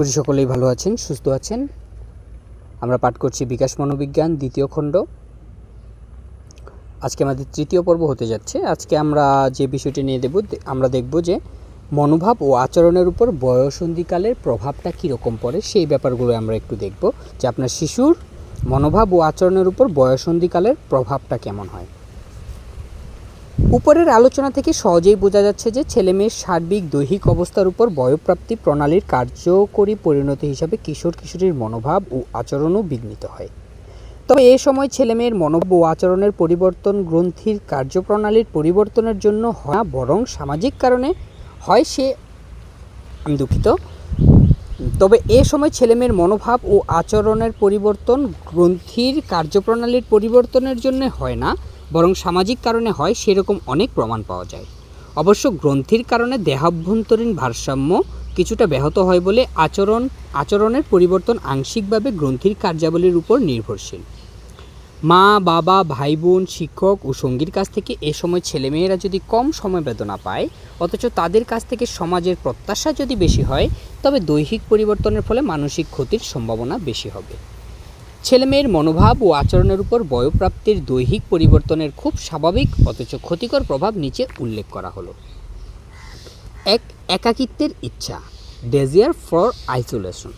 করি সকলেই ভালো আছেন, সুস্থ আছেন। আমরা পাঠ করছি বিকাশ মনোবিজ্ঞান, দ্বিতীয় খণ্ড। আজকে আমাদের তৃতীয় পর্ব হতে যাচ্ছে। আজকে আমরা যে বিষয়টি নিয়ে দেব আমরা দেখব যে মনোভাব ও আচরণের উপর বয়সন্ধিকালের প্রভাবটা কীরকম পড়ে, সেই ব্যাপারগুলো আমরা একটু দেখব। যে আপনার শিশুর মনোভাব ও আচরণের উপর বয়সন্ধিকালের প্রভাবটা কেমন হয়। উপরের আলোচনা থেকে সহজেই বোঝা যাচ্ছে যে ছেলেমেয়ের সার্বিক দৈহিক অবস্থার উপর বয়প্রাপ্তি প্রণালীর কার্যকরী পরিণতি হিসাবে কিশোর কিশোরীর মনোভাব ও আচরণও বিঘ্নিত হয়। তবে এ সময় ছেলেমেয়ের মনোভাব ও আচরণের পরিবর্তন গ্রন্থির কার্যপ্রণালীর পরিবর্তনের জন্য হয় না, বরং সামাজিক কারণে হয় সে আমি দুঃখিত। তবে এ সময় ছেলেমেয়ের মনোভাব ও আচরণের পরিবর্তন গ্রন্থির কার্যপ্রণালীর পরিবর্তনের জন্য হয় না বরং সামাজিক কারণে হয় সেরকম অনেক প্রমাণ পাওয়া যায়। অবশ্য গ্রন্থির কারণে দেহাভ্যন্তরীণ ভারসাম্য কিছুটা ব্যাহত হয় বলে আচরণ, আচরণের পরিবর্তন আংশিকভাবে গ্রন্থির কার্যাবলীর উপর নির্ভরশীল। মা, বাবা ভাই বোন শিক্ষক ও সঙ্গীর কাছ থেকে এ সময় ছেলেমেয়েরা যদি কম সময় বেদনা পায়, অথচ তাদের কাছ থেকে সমাজের প্রত্যাশা যদি বেশি হয়, তবে দৈহিক পরিবর্তনের ফলে মানসিক ক্ষতির সম্ভাবনা বেশি হবে। ছেলেমেয়ের মনোভাব ও আচরণের উপর বয়প্রাপ্তির দৈহিক পরিবর্তনের খুব স্বাভাবিক, অথচ ক্ষতিকর প্রভাব নিচে উল্লেখ করা হলো। এক, একাকিত্বের ইচ্ছা ডেজিয়ার ফর আইসোলেশন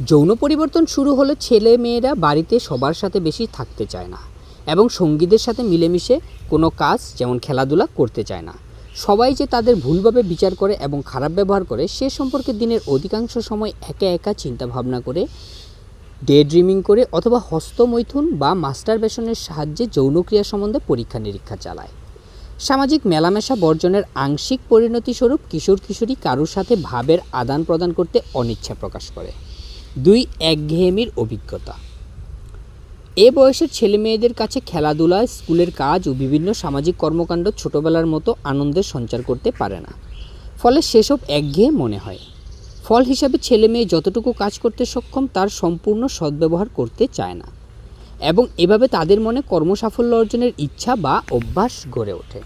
যৌন পরিবর্তন শুরু হলে ছেলে মেয়েরা বাড়িতে সবার সাথে বেশি থাকতে চায় না এবং সঙ্গীদের সাথে মিলেমিশে কোনো কাজ, যেমন খেলাধুলা, করতে চায় না। সবাই যে তাদের ভুলভাবে বিচার করে এবং খারাপ ব্যবহার করে, সে সম্পর্কে দিনের অধিকাংশ সময় একা একা চিন্তা ভাবনা করে ডে ড্রিমিং করে অথবা হস্তমৈথুন বা মাস্টারবেশনের সাহায্যে যৌনক্রিয়া সম্বন্ধে পরীক্ষা নিরীক্ষা চালায়। সামাজিক মেলামেশা বর্জনের আংশিক পরিণতি স্বরূপ কিশোর কিশোরী কারোর সাথে ভাবের আদান প্রদান করতে অনিচ্ছা প্রকাশ করে। দুই, একঘেয়েমির অভিজ্ঞতা। এ বয়সের ছেলে মেয়েদের কাছে খেলাধুলা স্কুলের কাজ ও বিভিন্ন সামাজিক কর্মকাণ্ড ছোটবেলার মতো আনন্দের সঞ্চার করতে পারে না। ফলে সেসব একঘেয়ে মনে হয়। ফল হিসাবে ছেলে মেয়ে যতটুকু কাজ করতে সক্ষম, তার সম্পূর্ণ সদ্ব্যবহার করতে চায় না। এবং এভাবে তাদের মনে কর্মসাফল্য অর্জনের ইচ্ছা বা অভ্যাস গড়ে ওঠে।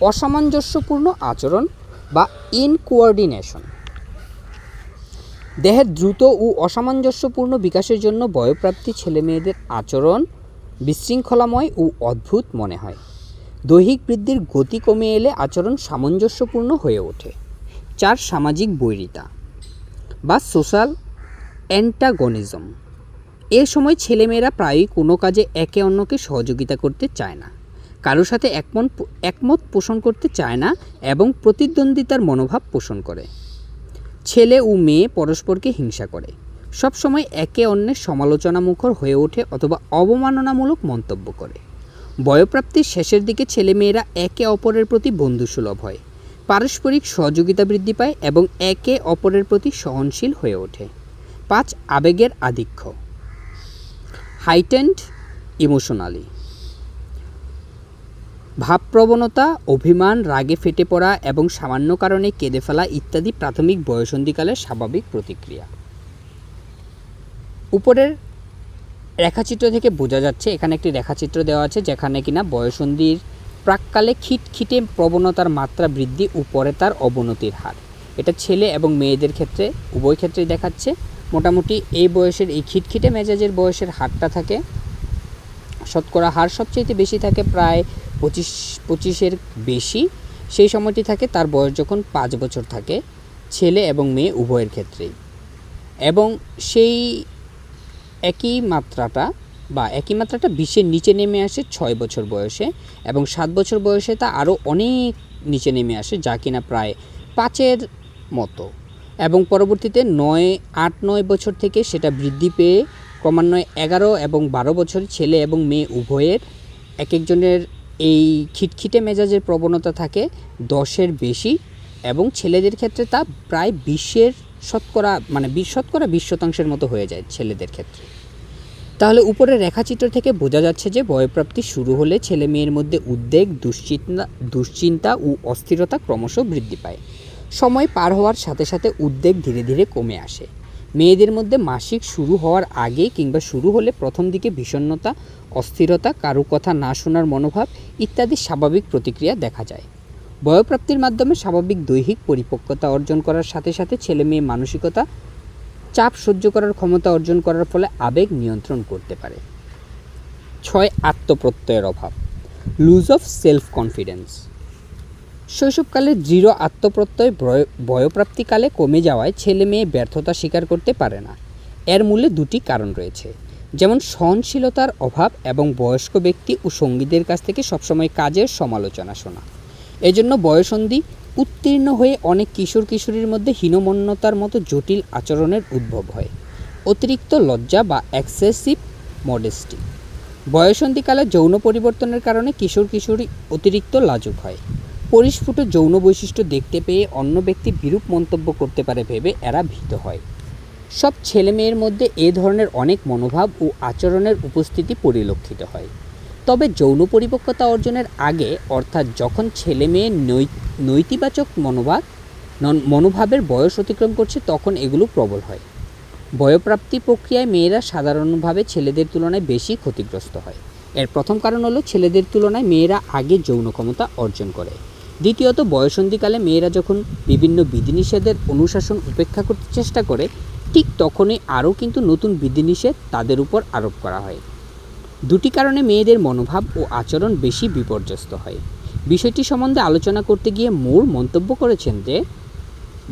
অসামঞ্জস্যপূর্ণ আচরণ বা ইনকোয়ার্ডিনেশন। দেহের দ্রুত ও অসামঞ্জস্যপূর্ণ বিকাশের জন্য বয়প্রাপ্তি ছেলেমেয়েদের আচরণ বিশৃঙ্খলাময় ও অদ্ভুত মনে হয়। দৈহিক বৃদ্ধির গতি কমে এলে আচরণ সামঞ্জস্যপূর্ণ হয়ে ওঠে। চার সামাজিক বৈরিতা। বা সোশ্যাল অ্যান্টাগনিজম। এ সময় ছেলেমেয়েরা প্রায়ই কোনো কাজে একে অন্যকে সহযোগিতা করতে চায় না, কারোর সাথে একমন, একমত পোষণ করতে চায় না এবং প্রতিদ্বন্দ্বিতার মনোভাব পোষণ করে। ছেলে ও মেয়ে পরস্পরকে হিংসা করে, সবসময় একে অন্যের সমালোচনামুখর হয়ে ওঠে অথবা অবমাননামূলক মন্তব্য করে। বয়প্রাপ্তির শেষের দিকে ছেলেমেয়েরা একে অপরের প্রতি বন্ধুসুলভ হয় পারস্পরিক সহযোগিতা বৃদ্ধি পায় এবং একে অপরের প্রতি সহনশীল হয়ে ওঠে। পাঁচ, আবেগের আধিক্য। হাইটেন্ড ইমোশনালি ভাবপ্রবণতা, অভিমান, রাগে ফেটে পড়া এবং সামান্য কারণে কেঁদে ফেলা ইত্যাদি প্রাথমিক বয়সন্ধিকালের স্বাভাবিক প্রতিক্রিয়া। উপরের রেখাচিত্র থেকে বোঝা যাচ্ছে, এখানে একটি রেখাচিত্র দেওয়া আছে যেখানে কিনা বয়সন্ধির প্রাককালে খিটখিটে প্রবণতার মাত্রা বৃদ্ধি ও পরে তার অবনতির হার। এটা ছেলে এবং মেয়েদের ক্ষেত্রে, উভয় ক্ষেত্রেই দেখাচ্ছে। মোটামুটি এই বয়সের, এই খিটখিটে মেজাজের বয়সের হারটা থাকে। শতকরা হার সবচেয়ে বেশি থাকে প্রায় পঁচিশ, পঁচিশের বেশি। সেই সময়টি থাকে, তার বয়স যখন পাঁচ বছর থাকে, ছেলে এবং মেয়ে উভয়ের ক্ষেত্রেই। এবং সেই একই মাত্রাটা বা একই মাত্রাটা বিশের নিচে নেমে আসে ছয় বছর বয়সে এবং সাত বছর বয়সে তা আরও অনেক নিচে নেমে আসে যা কিনা প্রায় পাঁচের মতো। এবং পরবর্তীতে নয়, আট, নয় বছর থেকে সেটা বৃদ্ধি পেয়ে ক্রমান্বয়ে এগারো এবং বারো বছর ছেলে এবং মেয়ে উভয়ের এক একজনের এই খিটখিটে মেজাজের প্রবণতা থাকে দশের বেশি এবং ছেলেদের ক্ষেত্রে তা প্রায় বিশের শতকরা মানে বিশ শতকরা বিশ শতাংশের মতো হয়ে যায় ছেলেদের ক্ষেত্রে। তাহলে উপরের রেখাচিত্র থেকে বোঝা যাচ্ছে যে বয়প্রাপ্তি শুরু হলে ছেলে মেয়ের মধ্যে উদ্বেগ, দুশ্চিন্তা দুশ্চিন্তা ও অস্থিরতা ক্রমশ বৃদ্ধি পায়। সময় পার হওয়ার সাথে সাথে উদ্বেগ ধীরে ধীরে কমে আসে। মেয়েদের মধ্যে মাসিক শুরু হওয়ার আগে কিংবা শুরু হলে প্রথম দিকে বিষণ্ণতা, অস্থিরতা, কারও কথা না শোনার মনোভাব ইত্যাদি স্বাভাবিক প্রতিক্রিয়া দেখা যায়। বয়প্রাপ্তির মাধ্যমে স্বাভাবিক দৈহিক পরিপক্কতা অর্জন করার সাথে সাথে ছেলে মেয়ে মানসিকতা চাপ সহ্য করার ক্ষমতা অর্জন করার ফলে আবেগ নিয়ন্ত্রণ করতে পারে। ছয়, আত্মপ্রত্যয়ের অভাব। লুজ অফ সেলফ কনফিডেন্স শৈশবকালে দৃঢ় আত্মপ্রত্যয় বয়- বয়প্রাপ্তিকালে কমে যাওয়ায় ছেলে মেয়ে ব্যর্থতা স্বীকার করতে পারে না। এর মূলে দুটি কারণ রয়েছে। যেমন সহনশীলতার অভাব এবং বয়স্ক ব্যক্তি ও সঙ্গীদের কাছ থেকে সবসময় কাজের সমালোচনা শোনা। এজন্য বয়সন্ধি উত্তীর্ণ হয়ে অনেক কিশোর কিশোরীর মধ্যে হীনমন্যতার মতো জটিল আচরণের উদ্ভব হয়। অতিরিক্ত লজ্জা বা এক্সেসিভ মডেস্টি বয়সন্ধিকালে যৌন পরিবর্তনের কারণে কিশোর কিশোরী অতিরিক্ত লাজুক হয়। পরিস্ফুট যৌন বৈশিষ্ট্য দেখতে পেয়ে অন্য ব্যক্তি বিরূপ মন্তব্য করতে পারে ভেবে এরা ভীত হয়। সব ছেলে মেয়ের মধ্যে এ ধরনের অনেক মনোভাব ও আচরণের উপস্থিতি পরিলক্ষিত হয়। তবে যৌন পরিপক্কতা অর্জনের আগে, অর্থাৎ যখন ছেলে মেয়ে নৈতিবাচক মনোভাব মনোভাবের বয়স অতিক্রম করছে, তখন এগুলো প্রবল হয়। বয়প্রাপ্তি প্রক্রিয়ায় মেয়েরা সাধারণভাবে ছেলেদের তুলনায় বেশি ক্ষতিগ্রস্ত হয়। এর প্রথম কারণ হলো ছেলেদের তুলনায় মেয়েরা আগে যৌন ক্ষমতা অর্জন করে। দ্বিতীয়ত, বয়সন্ধিকালে মেয়েরা যখন বিভিন্ন বিধিনিষেধের অনুশাসন উপেক্ষা করতে চেষ্টা করে, ঠিক তখনই আরও কিন্তু নতুন বিধিনিষেধ তাদের উপর আরোপ করা হয়। দুটি কারণে মেয়েদের মনোভাব ও আচরণ বেশি বিপর্যস্ত হয়। বিষয়টি সম্বন্ধে আলোচনা করতে গিয়ে মোর মন্তব্য করেছেন যে,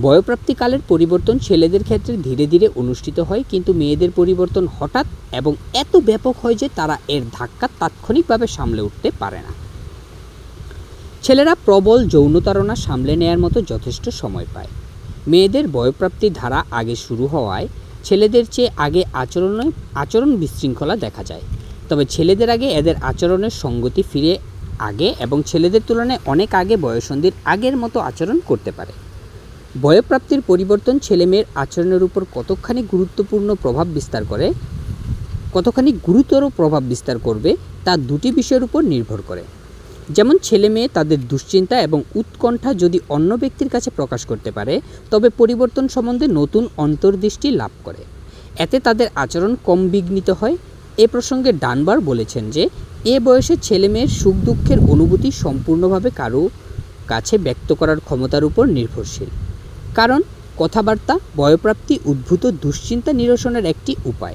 বয়প্রাপ্তিকালের পরিবর্তন ছেলেদের ক্ষেত্রে ধীরে ধীরে অনুষ্ঠিত হয়, কিন্তু মেয়েদের পরিবর্তন হঠাৎ এবং এত ব্যাপক হয় যে তারা এর ধাক্কা তাৎক্ষণিকভাবে সামলে উঠতে পারে না। ছেলেরা প্রবল যৌনতারণা সামলে নেয়ার মতো যথেষ্ট সময় পায়। মেয়েদের বয়প্রাপ্তির ধারা আগে শুরু হওয়ায় ছেলেদের চেয়ে আগে আচরণে আচরণ বিশৃঙ্খলা দেখা যায়। তবে ছেলেদের আগে এদের আচরণের সঙ্গতি ফিরে আগে এবং ছেলেদের তুলনায় অনেক আগে বয়সন্ধির আগের মতো আচরণ করতে পারে। বয়প্রাপ্তির পরিবর্তন ছেলেমেয়ের আচরণের উপর কতখানি গুরুত্বপূর্ণ প্রভাব বিস্তার করে, কতখানি গুরুতর প্রভাব বিস্তার করবে তা দুটি বিষয়ের উপর নির্ভর করে। যেমন ছেলে মেয়ে তাদের দুশ্চিন্তা এবং উৎকণ্ঠা যদি অন্য ব্যক্তির কাছে প্রকাশ করতে পারে, তবে পরিবর্তন সম্বন্ধে নতুন অন্তর্দৃষ্টি লাভ করে। এতে তাদের আচরণ কম বিঘ্নিত হয় এ প্রসঙ্গে ডানবার বলেছেন যে, এ বয়সে ছেলে মেয়ের সুখ দুঃখের অনুভূতি সম্পূর্ণভাবে কারও কাছে ব্যক্ত করার ক্ষমতার উপর নির্ভরশীল। কারণ, কথাবার্তা, বয়প্রাপ্তি, উদ্ভূত দুশ্চিন্তা নিরসনের একটি উপায়।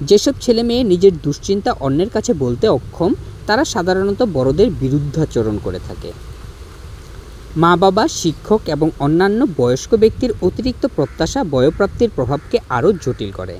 যেসব ছেলে মেয়ে নিজের দুশ্চিন্তা অন্যের কাছে বলতে অক্ষম, তারা সাধারণত বড়দের বিরুদ্ধাচরণ করে থাকে। মা বাবা শিক্ষক এবং অন্যান্য বয়স্ক ব্যক্তির অতিরিক্ত প্রত্যাশা, বয়প্রাপ্তির প্রভাবকে আরও জটিল করে।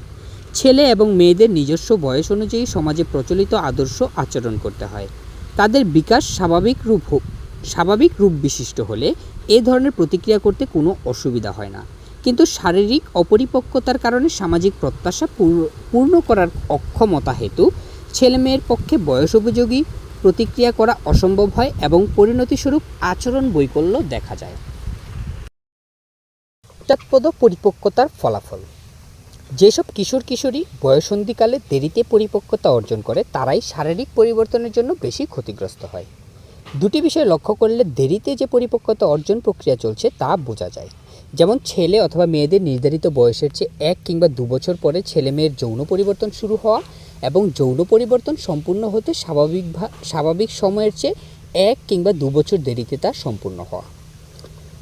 ছেলে এবং মেয়েদের নিজস্ব বয়স অনুযায়ী সমাজে প্রচলিত আদর্শ আচরণ করতে হয়। তাদের বিকাশ স্বাভাবিক রূপ স্বাভাবিক রূপ বিশিষ্ট হলে এ ধরনের প্রতিক্রিয়া করতে কোনো অসুবিধা হয় না। কিন্তু শারীরিক অপরিপক্কতার কারণে সামাজিক প্রত্যাশা পূর- পূর্ণ করার অক্ষমতা হেতু ছেলেমেয়ের পক্ষে বয়স উপযোগী প্রতিক্রিয়া করা অসম্ভব হয় এবং পরিণতিস্বরূপ আচরণ বৈকল্য দেখা যায়। পরিপক্কতার ফলাফল। যেসব কিশোর কিশোরী বয়সন্ধিকালে দেরিতে পরিপক্কতা অর্জন করে, তারাই শারীরিক পরিবর্তনের জন্য বেশি ক্ষতিগ্রস্ত হয়। দুটি বিষয় লক্ষ্য করলে দেরিতে যে পরিপক্কতা অর্জন প্রক্রিয়া চলছে, তা বোঝা যায়। যেমন ছেলে অথবা মেয়েদের নির্ধারিত বয়সের চেয়ে এক কিংবা দু বছর পরে ছেলে মেয়ের যৌন পরিবর্তন শুরু হওয়া এবং যৌন পরিবর্তন সম্পূর্ণ হতে স্বাভাবিক স্বাভাবিক সময়ের চেয়ে এক কিংবা দু বছর দেরিতে তা সম্পূর্ণ হওয়া।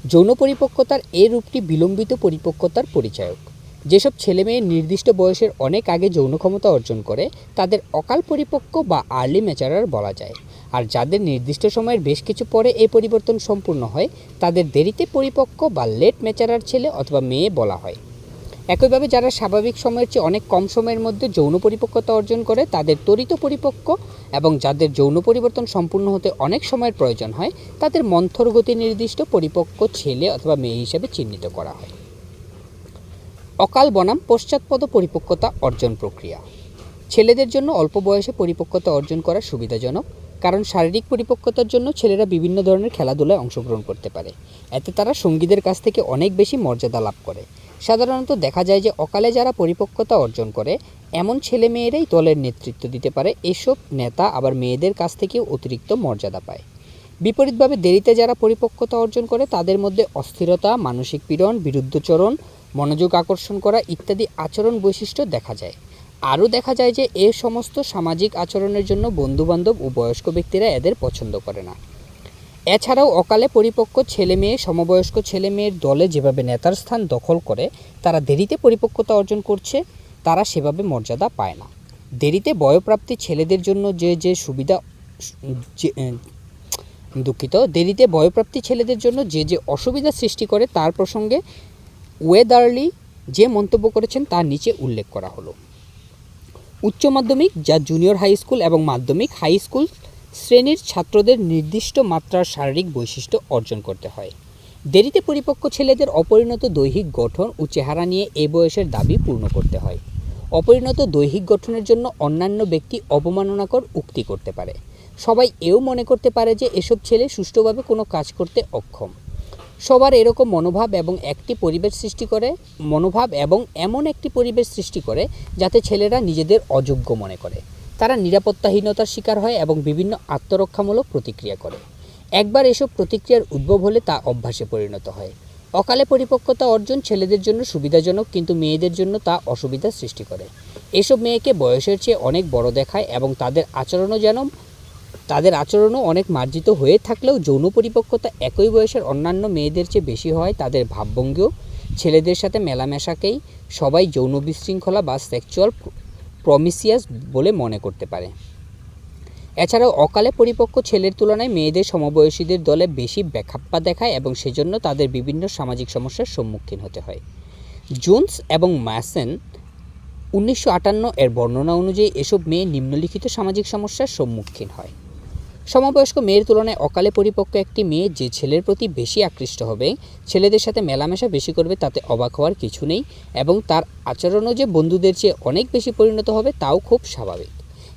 যৌন পরিপক্কতার এ রূপটি বিলম্বিত পরিপক্কতার পরিচায়ক। যেসব ছেলে মেয়ে নির্দিষ্ট বয়সের অনেক আগে যৌন ক্ষমতা অর্জন করে, তাদের অকাল পরিপক্ক বা আর্লি ম্যাচারার বলা যায়। আর যাদের নির্দিষ্ট সময়ের বেশ কিছু পরে এই পরিবর্তন সম্পূর্ণ হয়, তাদের দেরিতে পরিপক্ক বা লেট ম্যাচারার ছেলে অথবা মেয়ে বলা হয়। একইভাবে যারা স্বাভাবিক সময়ের চেয়ে অনেক কম সময়ের মধ্যে যৌন পরিপক্কতা অর্জন করে, তাদের ত্বরিত পরিপক্ক এবং যাদের যৌন পরিবর্তন সম্পূর্ণ হতে অনেক সময়ের প্রয়োজন হয়, তাদের মন্থর গতি নির্দিষ্ট পরিপক্ক ছেলে অথবা মেয়ে হিসেবে চিহ্নিত করা হয়। অকাল বনাম পশ্চাৎপদ পরিপক্কতা অর্জন প্রক্রিয়া। ছেলেদের জন্য অল্প বয়সে পরিপক্কতা অর্জন করা সুবিধাজনক, কারণ শারীরিক পরিপক্কতার জন্য ছেলেরা বিভিন্ন ধরনের খেলাধুলায় অংশগ্রহণ করতে পারে। এতে তারা সঙ্গীদের কাছ থেকে অনেক বেশি মর্যাদা লাভ করে। সাধারণত দেখা যায় যে অকালে যারা পরিপক্কতা অর্জন করে, এমন ছেলে মেয়েরাই দলের নেতৃত্ব দিতে পারে। এসব নেতা আবার মেয়েদের কাছ থেকেও অতিরিক্ত মর্যাদা পায়। বিপরীতভাবে দেরিতে যারা পরিপক্কতা অর্জন করে, তাদের মধ্যে অস্থিরতা, মানসিক পীড়ন, বিরুদ্ধচরণ মনোযোগ আকর্ষণ করা ইত্যাদি আচরণ বৈশিষ্ট্য দেখা যায়। আরও দেখা যায় যে এ সমস্ত সামাজিক আচরণের জন্য বন্ধুবান্ধব ও বয়স্ক ব্যক্তিরা এদের পছন্দ করে না। এছাড়াও অকালে পরিপক্ক ছেলে মেয়ে সমবয়স্ক ছেলে মেয়ের দলে যেভাবে নেতার স্থান দখল করে, তারা দেরিতে পরিপক্কতা অর্জন করছে, তারা সেভাবে মর্যাদা পায় না। দেরিতে বয়প্রাপ্তি ছেলেদের জন্য যে যে সুবিধা দুঃখিত, দেরিতে বয়প্রাপ্তি ছেলেদের জন্য যে যে অসুবিধা সৃষ্টি করে তার প্রসঙ্গে ওয়েদারলি যে মন্তব্য করেছেন তার নিচে উল্লেখ করা হলো। উচ্চ মাধ্যমিক যা জুনিয়র হাই স্কুল এবং মাধ্যমিক হাই স্কুল শ্রেণির ছাত্রদের নির্দিষ্ট মাত্রার শারীরিক বৈশিষ্ট্য অর্জন করতে হয়। দেরিতে পরিপক্ক ছেলেদের অপরিণত দৈহিক গঠন ও চেহারা নিয়ে এ বয়সের দাবি পূর্ণ করতে হয়। অপরিণত দৈহিক গঠনের জন্য অন্যান্য ব্যক্তি অবমাননাকর উক্তি করতে পারে। সবাই এও মনে করতে পারে যে এসব ছেলে সুষ্ঠুভাবে কোনো কাজ করতে অক্ষম। সবার এরকম মনোভাব এবং একটি পরিবেশ সৃষ্টি করে, মনোভাব এবং এমন একটি পরিবেশ সৃষ্টি করে যাতে ছেলেরা নিজেদের অযোগ্য মনে করে। তারা নিরাপত্তাহীনতার শিকার হয় এবং বিভিন্ন আত্মরক্ষামূলক প্রতিক্রিয়া করে। একবার এসব প্রতিক্রিয়ার উদ্ভব হলে তা অভ্যাসে পরিণত হয়। অকালে পরিপক্কতা অর্জন ছেলেদের জন্য সুবিধাজনক, কিন্তু মেয়েদের জন্য তা অসুবিধা সৃষ্টি করে। এসব মেয়েকে বয়সের চেয়ে অনেক বড় দেখায় এবং তাদের আচরণও যেন তাদের আচরণও অনেক মার্জিত হয়ে থাকলেও যৌন পরিপক্কতা একই বয়সের অন্যান্য মেয়েদের চেয়ে বেশি হয় তাদের ভাবভঙ্গিও। ছেলেদের সাথে মেলামেশাকেই সবাই যৌন বিশৃঙ্খলা বা সেক্সুয়াল প্রমিসিয়াস বলে মনে করতে পারে। এছাড়াও অকালে পরিপক্ক ছেলের তুলনায় মেয়েদের সমবয়সীদের দলে বেশি ব্যাখাপ্পা দেখায় এবং সেজন্য তাদের বিভিন্ন সামাজিক সমস্যার সম্মুখীন হতে হয়। জোন্স এবং ম্যাসেন উনিশশো আটান্ন এর বর্ণনা অনুযায়ী এসব মেয়ে নিম্নলিখিত সামাজিক সমস্যার সম্মুখীন হয়। সমবয়স্ক মেয়ের তুলনায় অকালে পরিপক্ক একটি মেয়ে যে ছেলের প্রতি বেশি আকৃষ্ট হবে, ছেলেদের সাথে মেলামেশা বেশি করবে তাতে অবাক হওয়ার কিছু নেই এবং তার আচরণও যে বন্ধুদের চেয়ে অনেক বেশি পরিণত হবে তাও খুব স্বাভাবিক।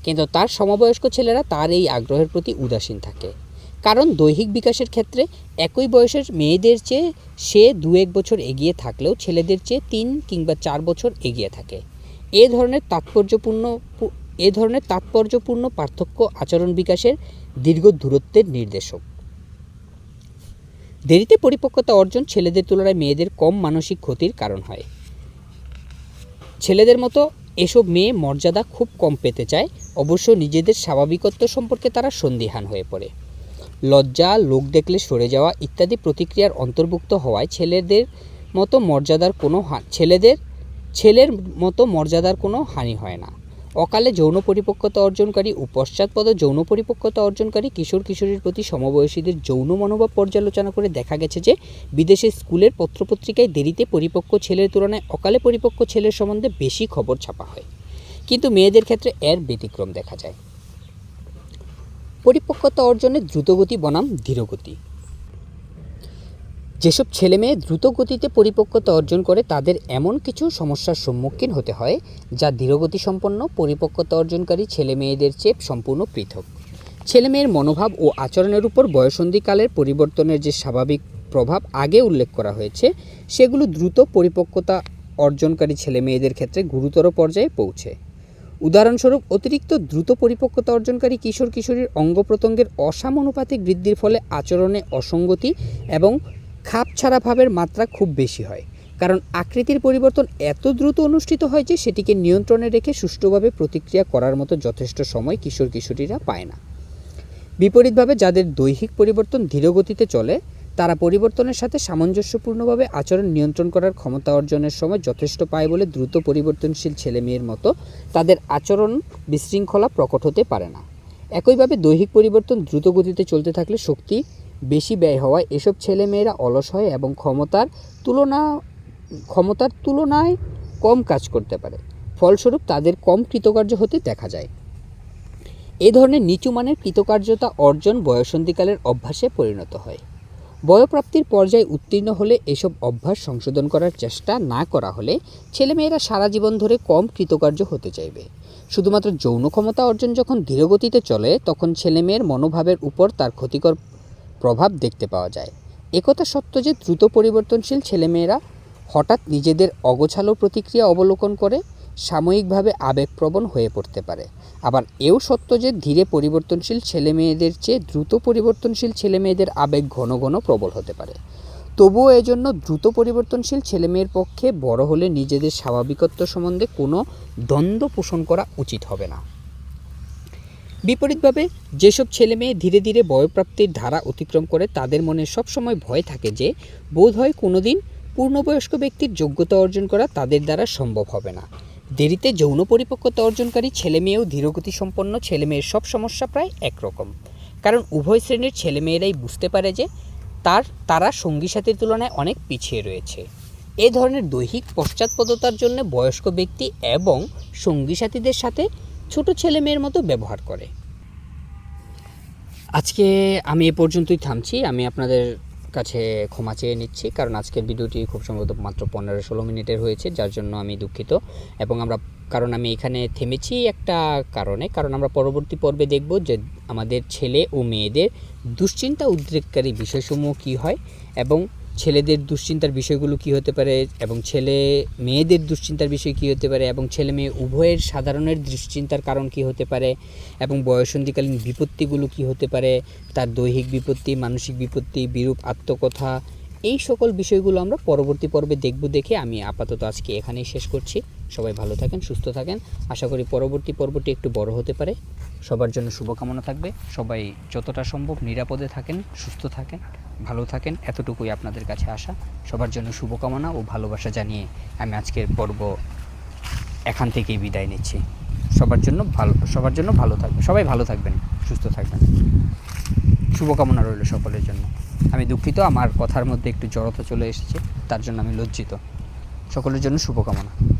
কিন্তু তার সমবয়স্ক ছেলেরা তার এই আগ্রহের প্রতি উদাসীন থাকে। কারণ দৈহিক বিকাশের ক্ষেত্রে একই বয়সের মেয়েদের চেয়ে সে দু এক বছর এগিয়ে থাকলেও ছেলেদের চেয়ে তিন কিংবা চার বছর এগিয়ে থাকে। এ ধরনের তাৎপর্যপূর্ণ এ ধরনের তাৎপর্যপূর্ণ পার্থক্য আচরণ বিকাশের দীর্ঘ দূরত্বের নির্দেশক। দেরিতে পরিপক্কতা অর্জন ছেলেদের তুলনায় মেয়েদের কম মানসিক ক্ষতির কারণ হয়। ছেলেদের মতো এসব মেয়ে মর্যাদা খুব কম পেতে চায়, অবশ্য নিজেদের স্বাভাবিকত্ব সম্পর্কে তারা সন্দিহান হয়ে পড়ে। লজ্জা, লোক দেখলে সরে যাওয়া ইত্যাদি প্রতিক্রিয়ার অন্তর্ভুক্ত হওয়ায় ছেলেদের মতো মর্যাদার কোনো ছেলেদের ছেলের মতো মর্যাদার কোনো হানি হয় না। অকালে যৌন পরিপক্কতা অর্জনকারী ও পশ্চাৎপদ যৌন পরিপক্কতা অর্জনকারী কিশোর কিশোরীর প্রতি সমবয়সীদের যৌন মনোভাব পর্যালোচনা করে দেখা গেছে যে, বিদেশে স্কুলের পত্রপত্রিকায় দেরিতে পরিপক্ক ছেলের তুলনায় অকালে পরিপক্ক ছেলের সম্বন্ধে বেশি খবর ছাপা হয়। কিন্তু মেয়েদের ক্ষেত্রে এর ব্যতিক্রম দেখা যায়। পরিপক্কতা অর্জনে দ্রুতগতি বনাম ধীরগতি। যেসব ছেলে মেয়ে দ্রুত গতিতে পরিপক্কতা অর্জন করে, তাদের এমন কিছু সমস্যার সম্মুখীন হতে হয়, যা ধীরগতি সম্পন্ন, পরিপক্কতা অর্জনকারী ছেলে মেয়েদের চেয়ে সম্পূর্ণ পৃথক। ছেলে মেয়ের মনোভাব ও আচরণের উপর বয়সন্ধিকালের পরিবর্তনের যে স্বাভাবিক প্রভাব আগে উল্লেখ করা হয়েছে, সেগুলো দ্রুত পরিপক্কতা অর্জনকারী ছেলে মেয়েদের ক্ষেত্রে গুরুতর পর্যায়ে পৌঁছে। উদাহরণস্বরূপ, অতিরিক্ত দ্রুত পরিপক্কতা অর্জনকারী কিশোর কিশোরীর অঙ্গ প্রত্যঙ্গের অসামানুপাতিক বৃদ্ধির ফলে আচরণে অসঙ্গতি এবং খাপছাড়া ভাবের মাত্রা খুব বেশি হয়। কারণ আকৃতির পরিবর্তন এত দ্রুত অনুষ্ঠিত হয় যে সেটিকে নিয়ন্ত্রণে রেখে সুষ্ঠুভাবে প্রতিক্রিয়া করার মতো যথেষ্ট সময় কিশোর কিশোরীরা পায় না। বিপরীতভাবে যাদের দৈহিক পরিবর্তন ধীরগতিতে চলে, তারা পরিবর্তনের সাথে সামঞ্জস্যপূর্ণভাবে আচরণ নিয়ন্ত্রণ করার ক্ষমতা অর্জনের সময় যথেষ্ট পায় বলে দ্রুত পরিবর্তনশীল ছেলেমেয়ের মতো তাদের আচরণ বিশৃঙ্খলা প্রকট হতে পারে না। একইভাবে দৈহিক পরিবর্তন দ্রুত গতিতে চলতে থাকলে শক্তি বেশি ব্যয় হওয়ায় এসব ছেলেমেয়েরা অলস হয় এবং ক্ষমতার তুলনা, ক্ষমতার তুলনায় কম কাজ করতে পারে। ফলস্বরূপ তাদের কম কৃতকার্য হতে দেখা যায়। এ ধরনের নিচু মানের কৃতকার্যতা অর্জন বয়সন্ধিকালের অভ্যাসে পরিণত হয়। বয়প্রাপ্তির পর্যায়ে উত্তীর্ণ হলে এসব অভ্যাস সংশোধন করার চেষ্টা না করা হলে ছেলেমেয়েরা সারা জীবন ধরে কম কৃতকার্য হতে চাইবে। শুধুমাত্র যৌন ক্ষমতা অর্জন যখন ধীরগতিতে চলে, তখন ছেলেমেয়ের মনোভাবের উপর তার ক্ষতিকর প্রভাব দেখতে পাওয়া যায়। একথা সত্য যে দ্রুত পরিবর্তনশীল ছেলেমেয়েরা হঠাৎ নিজেদের অগোছালো প্রতিক্রিয়া অবলোকন করে সাময়িকভাবে আবেগপ্রবণ হয়ে পড়তে পারে। আবার এও সত্য যে ধীরে পরিবর্তনশীল ছেলেমেয়েদের চেয়ে দ্রুত পরিবর্তনশীল ছেলেমেয়েদের আবেগ ঘন ঘন প্রবল হতে পারে। তবুও এজন্য দ্রুত পরিবর্তনশীল ছেলেমেয়ের পক্ষে বড় হলে নিজেদের স্বাভাবিকত্ব সম্বন্ধে কোনো দ্বন্দ্ব পোষণ করা উচিত হবে না। বিপরীতভাবে, যেসব ছেলে মেয়ে ধীরে ধীরে বয়প্রাপ্তির ধারা অতিক্রম করে, তাদের মনে সবসময় ভয় থাকে যে, বোধ হয় কোনোদিন পূর্ণবয়স্ক ব্যক্তির যোগ্যতা অর্জন করা তাদের দ্বারা সম্ভব হবে না। দেরিতে যৌন পরিপক্কতা অর্জনকারী ছেলে মেয়েও ধীরগতি সম্পন্ন ছেলে মেয়ের সব সমস্যা প্রায় একরকম। কারণ উভয় শ্রেণির ছেলেমেয়েরাই বুঝতে পারে যে, তার, তারা সঙ্গী সাথীর তুলনায় অনেক পিছিয়ে রয়েছে। এ ধরনের দৈহিক পশ্চাৎপদতার জন্য বয়স্ক ব্যক্তি এবং সঙ্গী সাথীদের সাথে ছোট ছেলে মেয়ের মতো ব্যবহার করে। আজকে আমি এ পর্যন্তই থামছি। আমি আপনাদের কাছে ক্ষমা চেয়ে নিচ্ছি, কারণ আজকের ভিডিওটি খুব সম্ভবত মাত্র পনেরো ষোলো মিনিটের হয়েছে, যার জন্য আমি দুঃখিত। এবং আমরা, কারণ আমি এখানে থেমেছি একটা কারণে, কারণ আমরা পরবর্তী পর্বে দেখব যে আমাদের ছেলে ও মেয়েদের দুশ্চিন্তা, উদ্রেককারী বিষয়সমূহ কী হয়, এবং ছেলেদের দুশ্চিন্তার বিষয়গুলো কী হতে পারে এবং ছেলে মেয়েদের দুশ্চিন্তার বিষয় কী হতে পারে এবং ছেলে মেয়ে উভয়ের সাধারণের দুশ্চিন্তার কারণ কী হতে পারে এবং বয়সন্ধিকালীন বিপত্তিগুলো কী হতে পারে, তার দৈহিক বিপত্তি, মানসিক বিপত্তি, বিরূপ আত্মকথা, এই সকল বিষয়গুলো আমরা পরবর্তী পর্বে দেখব দেখে আমি আপাতত আজকে এখানেই শেষ করছি। সবাই ভালো থাকেন, সুস্থ থাকেন। আশা করি পরবর্তী পর্বটি একটু বড় হতে পারে। সবার জন্য শুভকামনা থাকবে। সবাই যতটা সম্ভব নিরাপদে থাকেন, সুস্থ থাকেন। ভালো থাকেন। এতটুকুই আপনাদের কাছে আসা সবার জন্য শুভকামনা ও ভালোবাসা জানিয়ে আমি আজকের পর্ব এখান থেকেই বিদায় নিচ্ছি। সবার জন্য ভালো, সবার জন্য ভালো থাকবে সবাই ভালো থাকবেন, সুস্থ থাকবেন। শুভকামনা রইল সকলের জন্য। আমি দুঃখিত, আমার কথার মধ্যে একটু জড়তা চলে এসেছে, তার জন্য আমি লজ্জিত। সকলের জন্য শুভকামনা।